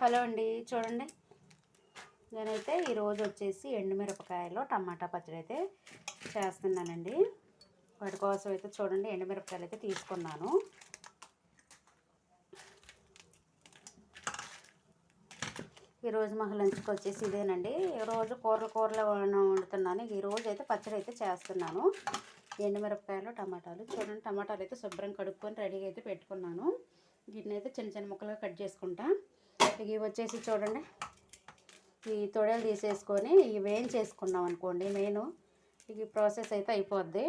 Hello అండి చూడండి. నేనైతే ఈరోజు వచ్చేసి ఎండుమిరపకాయలు టమాటా పచ్చడి అయితే చేస్తున్నానండి. వాటి కోసం అయితే చూడండి ఎండుమిరపకాయలు అయితే తీసుకున్నాను. ఈరోజు మాకు లంచ్కి వచ్చేసి ఇదేనండి. రోజు కూరలు కూరలు వండుతున్నాను. ఈ అయితే పచ్చడి అయితే చేస్తున్నాను. ఎండుమిరపకాయలు టమాటాలు చూడండి టమాటాలు అయితే శుభ్రం కడుక్కొని రెడీగా అయితే పెట్టుకున్నాను. గిన్నె అయితే చిన్న చిన్న ముక్కలుగా కట్ చేసుకుంటాను ఇవి వచ్చేసి చూడండి. ఈ తొడలు తీసేసుకొని ఇవి వేయించేసుకున్నాం అనుకోండి మెయిన్. ఈ ప్రాసెస్ అయితే అయిపోద్ది.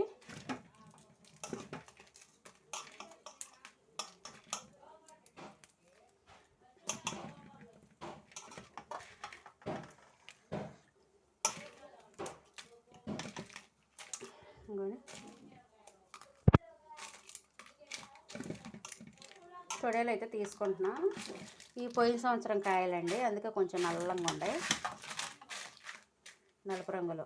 తొడేలు అయితే తీసుకుంటున్నా. ఈ పోయిన సంవత్సరం కాయలండి అందుకే కొంచెం నల్లంగా ఉండే. నలుపు రంగులో.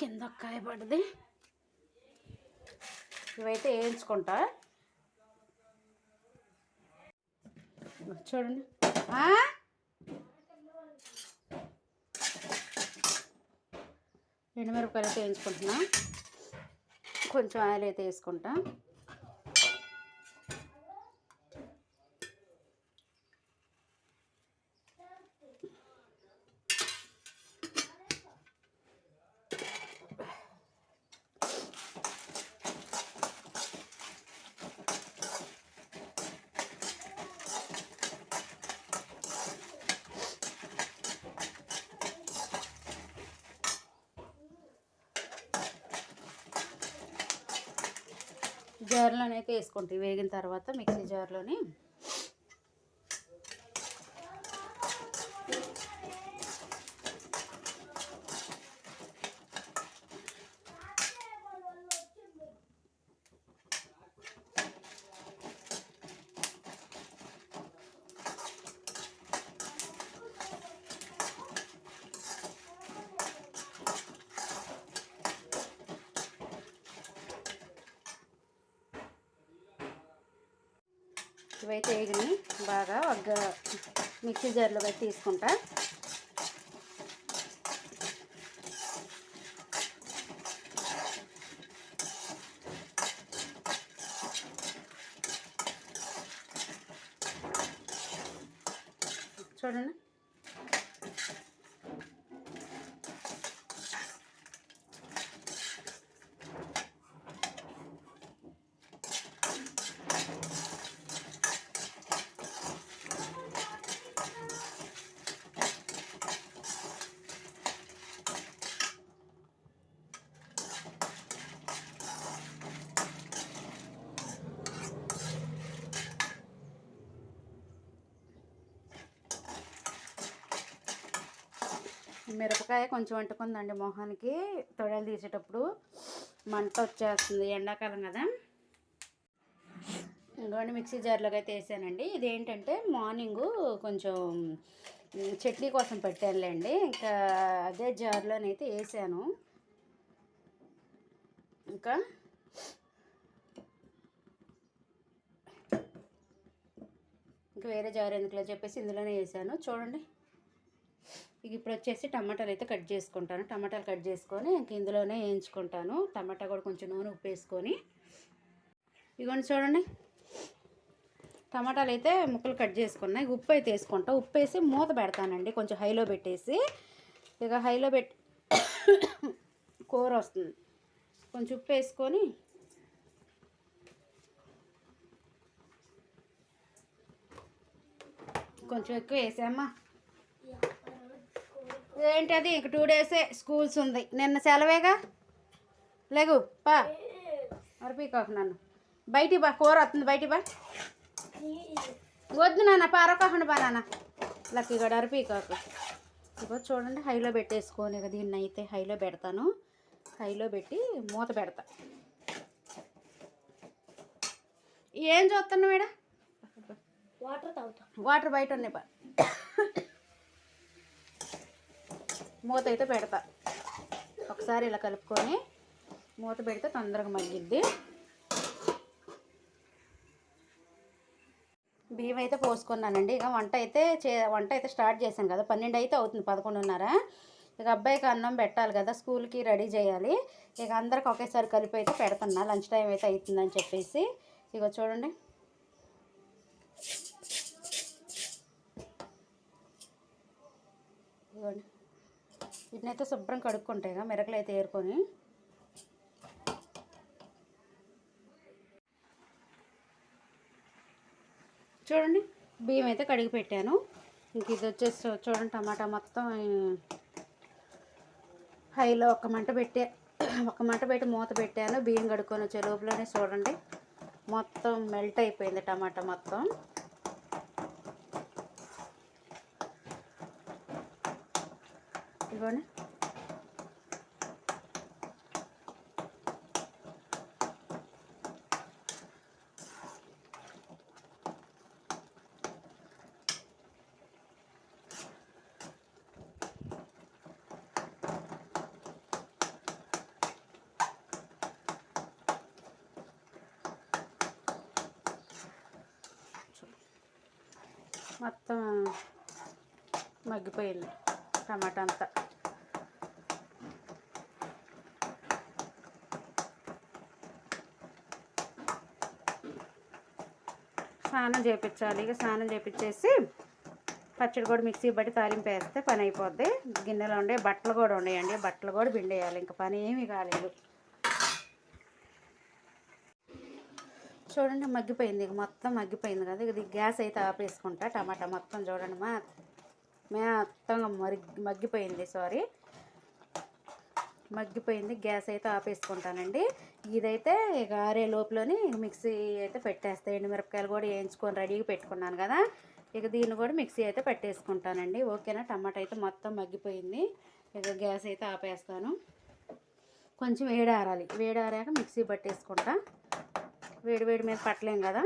కింద కాయ పడ్డది. ఇవైతే వేయించుకుంటా. చూడండి. ఎండుమిరపకాయలు అయితే వేయించుకుంటున్నా. కొంచెం ఆయిల్ అయితే వేసుకుంటా. జార్లోనైతే వేసుకుంటాయి వేగిన తర్వాత మిక్సీ జార్లోని ఇవైతే వేగినాయి బాగా ఒగ్గ మిక్సీ జార్లో పెట్టి తీసుకుంటా. చూడండి. మిరపకాయ కొంచెం అంటుకుందండి మొహానికి. తొడలు తీసేటప్పుడు మంట వచ్చేస్తుంది ఎండాకాలం కదా. ఇంకోటి మిక్సీ జార్లోకి అయితే వేసానండి. ఇదేంటంటే మార్నింగ్ కొంచెం చట్నీ కోసం పెట్టానులేండి. ఇంకా అదే జార్లోనైతే వేసాను. ఇంకా ఇంకా వేరే జార్ ఎందుకులో చెప్పేసి ఇందులోనే వేసాను. చూడండి. ఇక ఇప్పుడు వచ్చేసి టమాటాలు అయితే కట్ చేసుకుంటాను. టమాటాలు కట్ చేసుకొని ఇంకా ఇందులోనే వేయించుకుంటాను. టమాటా కూడా కొంచెం నూనె ఉప్పు వేసుకొని ఇగోండి చూడండి. టమాటాలు అయితే ముక్కలు కట్ చేసుకున్నాయి ఉప్పు అయితే వేసుకుంటా. ఉప్పు వేసి మూత పెడతానండి. కొంచెం హైలో పెట్టేసి. ఇక హైలో పెట్టి కూర వస్తుంది. కొంచెం ఉప్పు వేసుకొని. కొంచెం ఎక్కువ వేసామా ఏంటది ఇంక టూ డేసే స్కూల్స్ ఉంది. నిన్న సెలవేగా? లేగు పా. అరపీకాకు నన్ను. బయటికి బా కూర వస్తుంది బయటికి బా. వద్దు నాన్న పారకాకుండా బా నాన్న. లక్కీ కూడా అరపీకాకు ఇగో చూడండి హైలో పెట్టేసుకొని ఇక దీన్ని అయితే హైలో పెడతాను. హైలో పెట్టి మూత పెడతా. ఏం చూస్తున్నావు మేడం వాటర్ తాగుతా. వాటర్ బయట ఉన్నాయి బా మూత అయితే పెడతా. ఒకసారి ఇలా కలుపుకొని మూత పెడితే తొందరగా మగ్గిద్ది. బియ్యం అయితే పోసుకున్నానండి. ఇక వంట అయితే చే వంట అయితే స్టార్ట్ చేశాను కదా. పన్నెండు అయితే అవుతుంది పదకొండున్నర. ఇక అబ్బాయికి అన్నం పెట్టాలి కదా స్కూల్కి రెడీ చేయాలి. ఇక అందరికి ఒకేసారి కలిపి అయితే పెడుతున్నా. లంచ్ టైం అయితే అవుతుందని చెప్పేసి. ఇక చూడండి. ఇదిగోండి వీటినైతే శుభ్రం కడుక్కుంటాయి మిరకలు అయితే ఏరుకొని. చూడండి బియ్యం అయితే కడిగి పెట్టాను. ఇంక ఇది వచ్చేసి చూడండి టమాటా మొత్తం హైలో ఒక మంట పెట్టే ఒక మంట పెట్టి మూత పెట్టాను. బియ్యం కడుక్కొని వచ్చే లోపలనే చూడండి మొత్తం మెల్ట్ అయిపోయింది టమాటా మొత్తం. ఇదిగోండి మొత్తం మగ్గిపోయింది టమాటా అంతా. స్నానం చేయించాలి ఇక స్నానం చేయించేసి పచ్చడి కూడా మిక్సీ బట్టి తాలింపు వేస్తే పని అయిపోద్ది. గిన్నెలో ఉండే బట్టలు కూడా ఉన్నాయండి. బట్టలు కూడా పిండేయాలి. ఇంకా పని ఏమీ కాలేదు. చూడండి మగ్గిపోయింది. ఇక మొత్తం మగ్గిపోయింది కదా. ఇది గ్యాస్ అయితే ఆపేసుకుంటా. టమాటా మొత్తం చూడండి. మా మొత్తంగా మరిగి మగ్గిపోయింది సారీ మగ్గిపోయింది గ్యాస్ అయితే ఆపేసుకుంటానండి. ఇదైతే ఇక ఆరే లోపలని మిక్సీ అయితే పెట్టేస్తాయి ఎండుమిరపకాయలు కూడా వేయించుకొని రెడీగా పెట్టుకున్నాను కదా. ఇక దీన్ని కూడా మిక్సీ అయితే పెట్టేసుకుంటానండి. ఓకేనా? టమాటా అయితే మొత్తం మగ్గిపోయింది. ఇక గ్యాస్ అయితే ఆపేస్తాను. కొంచెం వేడారాలి. వేడారాక మిక్సీ పట్టేసుకుంటా. వేడి వేడి మీద పట్టలేం కదా.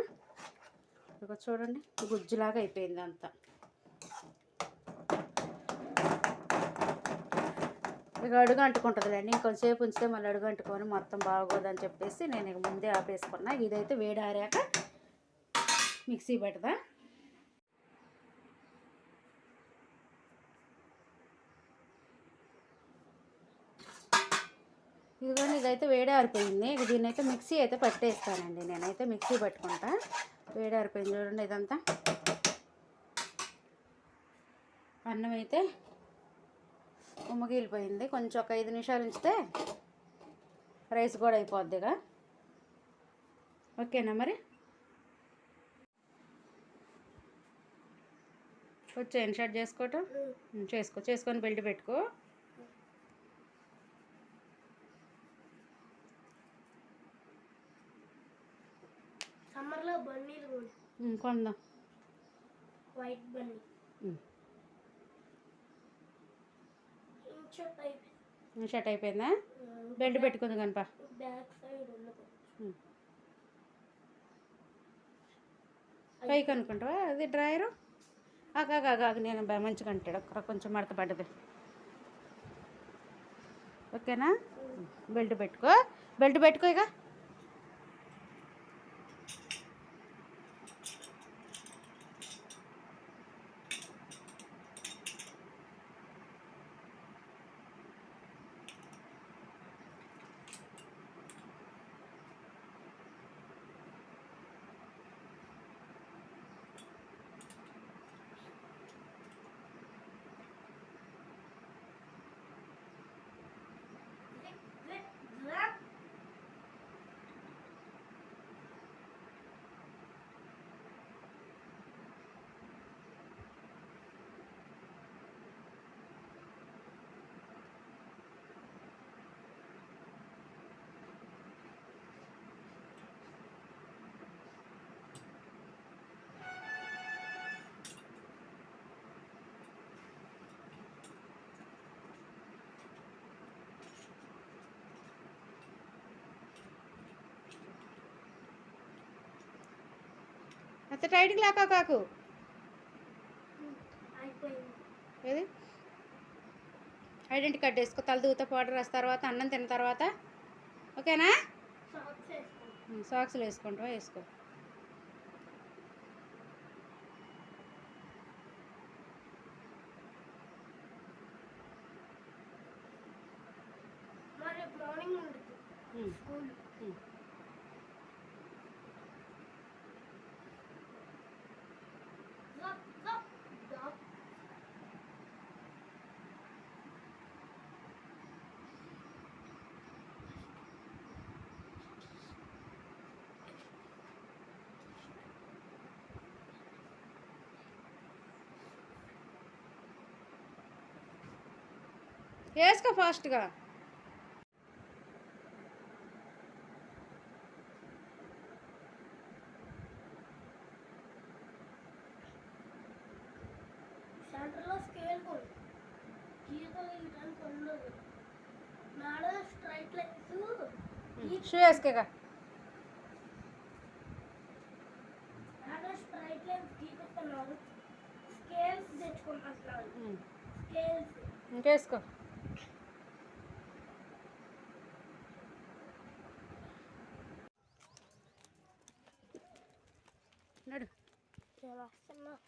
ఇక చూడండి గుజ్జులాగా అయిపోయింది అంతా. ఇక అడుగు అంటుకుంటుందిలేండి. ఇంకొంచెంసేపు ఉంచితే మళ్ళీ అడుగు అంటుకొని మొత్తం బాగోదని చెప్పేసి నేను ఇక ముందే ఆపేసుకున్నా. ఇదైతే వేడి మిక్సీ పెడదా ఇదిగోండి ఇదైతే వేడి ఆరిపోయింది ఇక దీన్ని అయితే మిక్సీ అయితే పట్టేస్తానండి. నేనైతే మిక్సీ పట్టుకుంటా. వేడి ఆరిపోయింది చూడండి ఇదంతా. అన్నం అయితే ఉమ్మగిలిపోయింది. కొంచెం ఒక ఐదు నిమిషాలు ఉంచితే రైస్ కూడా అయిపోద్దిగా. ఓకేనా మరి? వచ్చా ఇన్షర్ట్ చేసుకోవటం? చేసుకో చేసుకొని బెల్ట్ పెట్టుకో. సమ్మర్లో బన్నీలు కొందాం. వైట్ బన్నీ. ఇంచట్ అయిపోయింది. బెల్ట్ పెట్టుకుంది కనుప. పైకి అనుకుంటావా అది డ్రాయరు? ఆగా ఆగా నేను మంచిగా అంటాడు. అక్కడ కొంచెం మడత పడ్డది. ఓకేనా? బెల్ట్ పెట్టుకో. బెల్ట్ పెట్టుకో ఇక అంత టైట్గా లేక కాకు. ఏది? ఐడెంటి కార్డ్ వేసుకో తలదూత పౌడర్ వేసిన తర్వాత అన్నం తిన్న తర్వాత. ఓకేనా? సాక్స్లు వేసుకుంటావా వేసుకో. Morning school. వేసుకో ఫాస్ట్గా. సెంటర్లో స్కేల్ కొడు. గీత గీయడానికి ఉండదు స్ట్రైట్ లైన్స్. షూ వేసుకోగా. మేడం స్ట్రైట్ లైన్స్ గీకుతున్నారు స్కేల్స్ తెచ్చుకుంటున్నారు స్కేల్స్. ఇంకేసుకో. 什么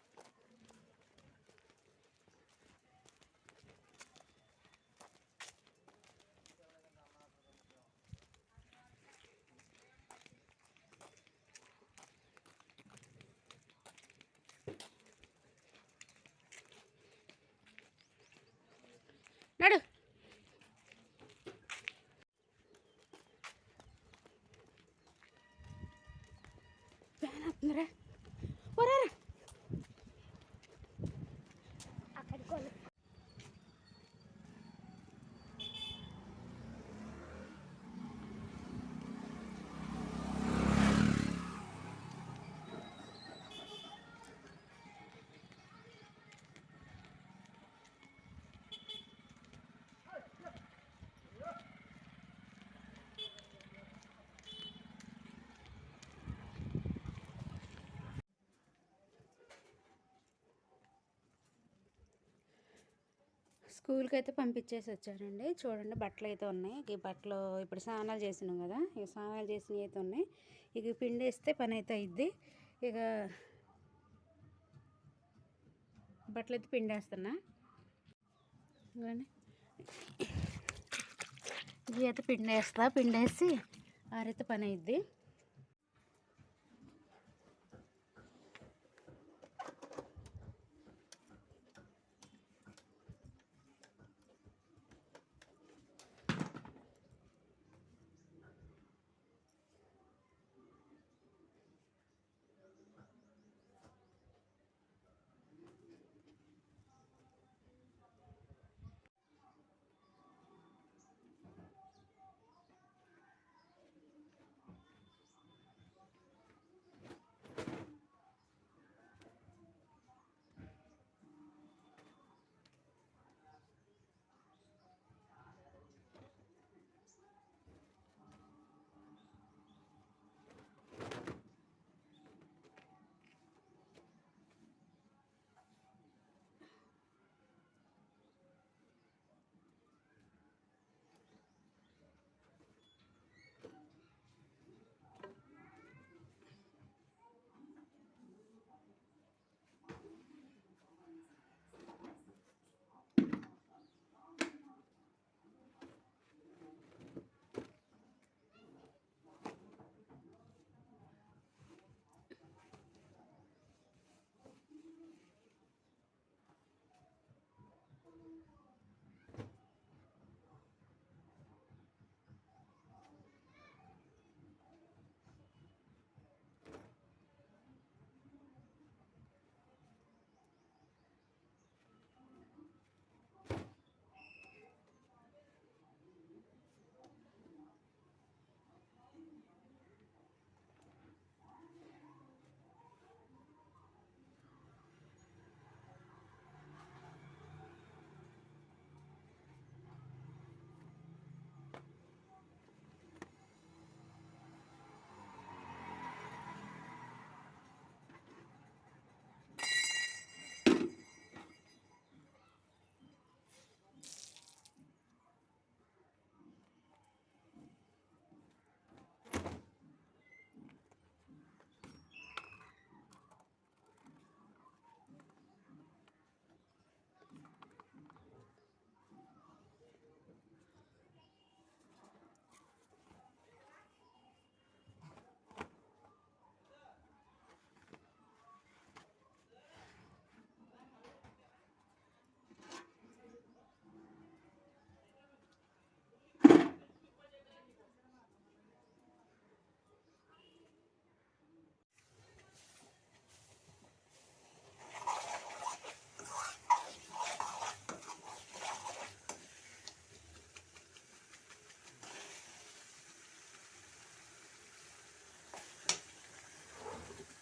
？நடு స్కూల్కి అయితే పంపించేసి వచ్చానండి చూడండి బట్టలు అయితే ఉన్నాయి ఈ బట్టలు ఇప్పుడు స్నానాలు చేసినాం కదా. ఇక స్నానాలు చేసినవి అయితే ఉన్నాయి. ఇక పిండి వేస్తే పని అయితే అయింది ఇక బట్టలు అయితే పిండేస్తున్నా. ఇవి అయితే పిండేస్తా. పిండేసి ఆరైతే పని అయింది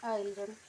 I don't.